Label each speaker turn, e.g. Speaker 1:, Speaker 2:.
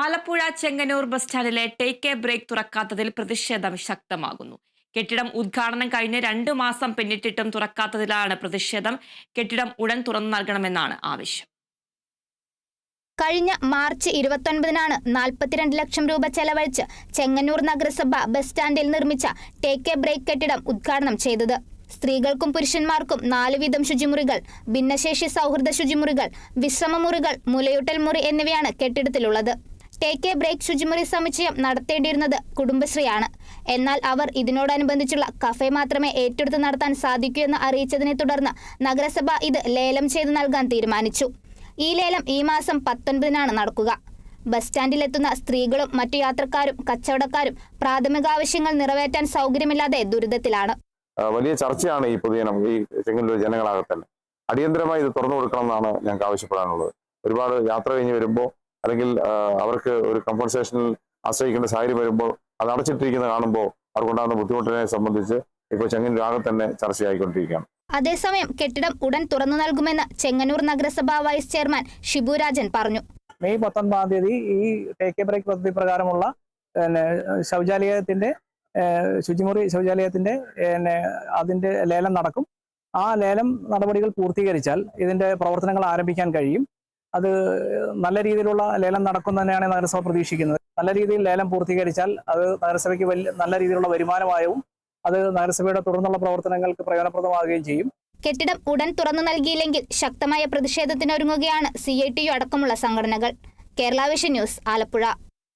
Speaker 1: Alappuzha Chengannur bus സ്റ്റാൻഡിലെ take a break തുറക്കാത്തതിൽ പ്രതിഷേധം ശക്തമാകുന്നു. കെട്ടിടം ഉദ്ഘാടനം കഴിഞ്ഞ് രണ്ടു മാസം പിന്നിട്ടിട്ടും തുറക്കാത്തതിലാണ് പ്രതിഷേധം. കെട്ടിടം ഉടൻ തുറന്നു നൽകണമെന്നാണ് ആവശ്യം.
Speaker 2: കഴിഞ്ഞ മാർച്ച് ഇരുപത്തൊൻപതിനാണ് നാൽപ്പത്തിരണ്ട് ലക്ഷം രൂപ ചെലവഴിച്ച് ചെങ്ങന്നൂർ നഗരസഭ ബസ് സ്റ്റാൻഡിൽ നിർമ്മിച്ച ടേക്ക് എ ബ്രേക്ക് കെട്ടിടം ഉദ്ഘാടനം ചെയ്തത്. സ്ത്രീകൾക്കും പുരുഷന്മാർക്കും നാല് വീതം ശുചിമുറികൾ ഭിന്നശേഷി സൗഹൃദ ശുചിമുറികൾ വിശ്രമമുറികൾ മുലയൂട്ടൽ മുറി എന്നിവയാണ് കെട്ടിടത്തിലുള്ളത്. ടേക്ക് എ ബ്രേക്ക് ശുചിമുറി സമുച്ചയം നടത്തേണ്ടിയിരുന്നത് കുടുംബശ്രീയാണ്. എന്നാൽ അവർ ഇതിനോടനുബന്ധിച്ചുള്ള കഫേ മാത്രമേ ഏറ്റെടുത്ത് നടത്താൻ സാധിക്കൂ എന്ന് അറിയിച്ചതിനെ തുടർന്ന് നഗരസഭ ഇത് ലേലം ചെയ്ത് നൽകാൻ തീരുമാനിച്ചു. ഈ ലേലം ഈ മാസം പത്തൊൻപതിനാണ് നടക്കുക. ബസ് സ്റ്റാൻഡിലെത്തുന്ന സ്ത്രീകളും മറ്റു യാത്രക്കാരും കച്ചവടക്കാരും പ്രാഥമികാവശ്യങ്ങൾ നിറവേറ്റാൻ സൗകര്യമില്ലാതെ ദുരിതത്തിലാണ്.
Speaker 3: വലിയ ചർച്ചയാണ് ഈ പൊതുജനം ഈ ചെങ്ങന്നൂർ ജനങ്ങളാകെ തന്നെ അടിയന്തരമായി ഇത് തുറന്നു കൊടുക്കണമെന്നാണ് ഞങ്ങൾക്ക് ആവശ്യപ്പെടാനുള്ളത്. ഒരുപാട് യാത്ര കഴിഞ്ഞ് വരുമ്പോൾ അല്ലെങ്കിൽ അവർക്ക് ഒരു കമ്പൻസേഷനിൽ ആശ്രയിക്കേണ്ട സാഹചര്യം വരുമ്പോൾ അത് അടച്ചിട്ടിരിക്കുന്ന കാണുമ്പോൾ അവർക്കുണ്ടാകുന്ന ബുദ്ധിമുട്ടിനെ സംബന്ധിച്ച് ഇപ്പോൾ ചെങ്ങന്നൂർ ആകെ തന്നെ ചർച്ചയായിക്കൊണ്ടിരിക്കുകയാണ്.
Speaker 2: അതേസമയം കെട്ടിടം ഉടൻ തുറന്നു നൽകുമെന്ന് ചെങ്ങന്നൂർ നഗരസഭാ വൈസ് ചെയർമാൻ ഷിബു രാജൻ പറഞ്ഞു.
Speaker 4: മെയ് പത്തൊൻപതാം തീയതി ഈ ടേക്ക് എ ബ്രേക്ക് പദ്ധതി പ്രകാരമുള്ള പിന്നെ ശൗചാലയത്തിന്റെ ശുചിമുറി ശൗചാലയത്തിന്റെ പിന്നെ അതിന്റെ ലേലം നടക്കും. ആ ലേലം നടപടികൾ പൂർത്തീകരിച്ചാൽ ഇതിന്റെ പ്രവർത്തനങ്ങൾ ആരംഭിക്കാൻ കഴിയും. അത് നല്ല രീതിയിലുള്ള ലേലം നടക്കും തന്നെയാണ് നഗരസഭ പ്രതീക്ഷിക്കുന്നത്. നല്ല രീതിയിൽ ലേലം പൂർത്തീകരിച്ചാൽ അത് നഗരസഭയ്ക്ക് വലിയ നല്ല രീതിയിലുള്ള വരുമാനമായും അത് നഗരസഭയുടെ തുടർന്നുള്ള പ്രവർത്തനങ്ങൾക്ക് പ്രയോജനപ്രദമാവുകയും ചെയ്യും.
Speaker 2: കെട്ടിടം ഉടൻ തുറന്നു നൽകിയില്ലെങ്കിൽ ശക്തമായ പ്രതിഷേധത്തിനൊരുങ്ങുകയാണ് സി ഐ ടി യു അടക്കമുള്ള സംഘടനകൾ. Kerala vision news Alappuzha.